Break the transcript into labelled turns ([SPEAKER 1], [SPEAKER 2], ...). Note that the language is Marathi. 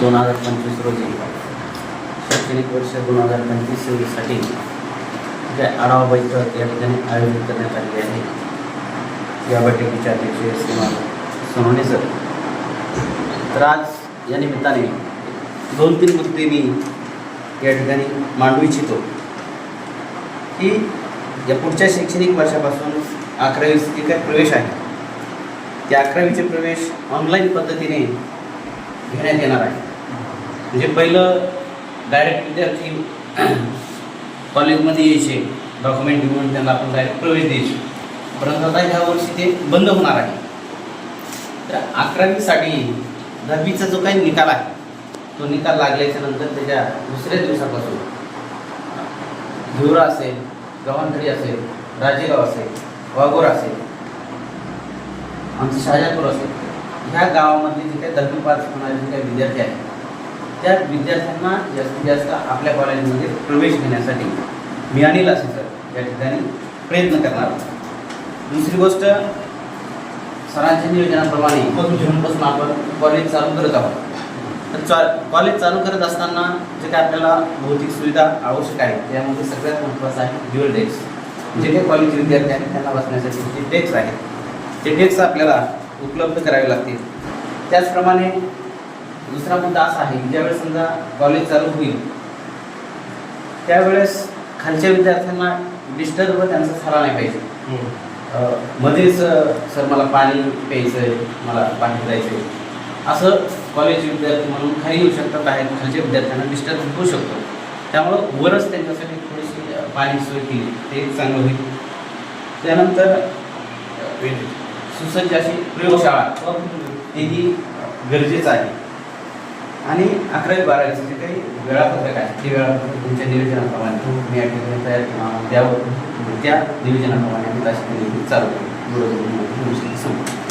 [SPEAKER 1] दोन हज़ार पंचवीस रोजी, शैक्षणिक वर्ष दोन हज़ार पंचवीस आढावा बैठक या ठिकाणी आयोजित करण्यात आलेली आहे. या अध्यक्ष सोनवणे सर. तर आज या निमित्ताने दोन तीन मुद्दे मी या ठिकाणी मांडू इच्छितो. की या पुढच्या शैक्षणिक वर्षापासून अकरावी जे काय प्रवेश आहे. त्या अकरावीचे प्रवेश ऑनलाईन पद्धतीने घेण्यात येणार आहे. म्हणजे पहिलं डायरेक्ट विद्यार्थी कॉलेजमध्ये यायचे. डॉक्युमेंट घेऊन त्यांना आपण डायरेक्ट प्रवेश द्यायचे. परंतु आता ह्या वर्षी ते बंद होणार आहे. तर अकरावीसाठी दहावीचा जो काही निकाल आहे तो निकाल लागल्याच्या नंतर त्याच्या दुसऱ्या दिवसापासून धिवरा असेल गव्हाणखडी असेल राजेगाव असेल वाघोर असेल आमचं शहाजापूर असेल ह्या गावामध्ये जे काही दहावी पास होणारे जे काही विद्यार्थी आहेत त्या विद्यार्थ्यांना जास्तीत जास्त आपल्या कॉलेजमध्ये प्रवेश घेण्यासाठी मी अनिल असे सर या ठिकाणी प्रयत्न करणार दुसरी गोष्ट सरांच्या नियोजनाप्रमाणे जूनपासून आपण कॉलेज चालू करत आहोत. तर चा कॉलेज चालू करत असताना जे काय आपल्याला भौतिक सुविधा आवश्यक आहे त्यामध्ये सगळ्यात महत्त्वाचं आहे ड्युअल डेस्क जे काही कॉलेज विद्यार्थी आहेत त्यांना बसण्यासाठी जे डेस्क आहेत ते डेस्क आपल्याला उपलब्ध करावे लागतील. त्याचप्रमाणे दुसरा मुद्दा असा आहे की ज्यावेळेस समजा कॉलेज चालू होईल त्यावेळेस खालच्या विद्यार्थ्यांना डिस्टर्ब त्यांचा झाला नाही पाहिजे. मध्येच सर मला पाणी प्यायचं आहे मला बाहेर जायचं आहे असं कॉलेज विद्यार्थी म्हणून खाली येऊ शकतात बाहेर खालच्या विद्यार्थ्यांना डिस्टर्ब होऊ शकतो. त्यामुळं वरच त्यांच्यासाठी थोडीशी पाणी सोय केली ते चांगलं होईल. त्यानंतर सुसज्ज अशी प्रयोगशाळा तेही गरजेचं आहे. आणि अकरावी बारावीचं जे काही वेळापत्रक आहे ते वेळापत्रक तुमच्या नियोजनाप्रमाणे तुम्ही मी तयार त्यावर द्यावं त्या नियोजनाप्रमाणे आम्ही ताशी चालू बरोबर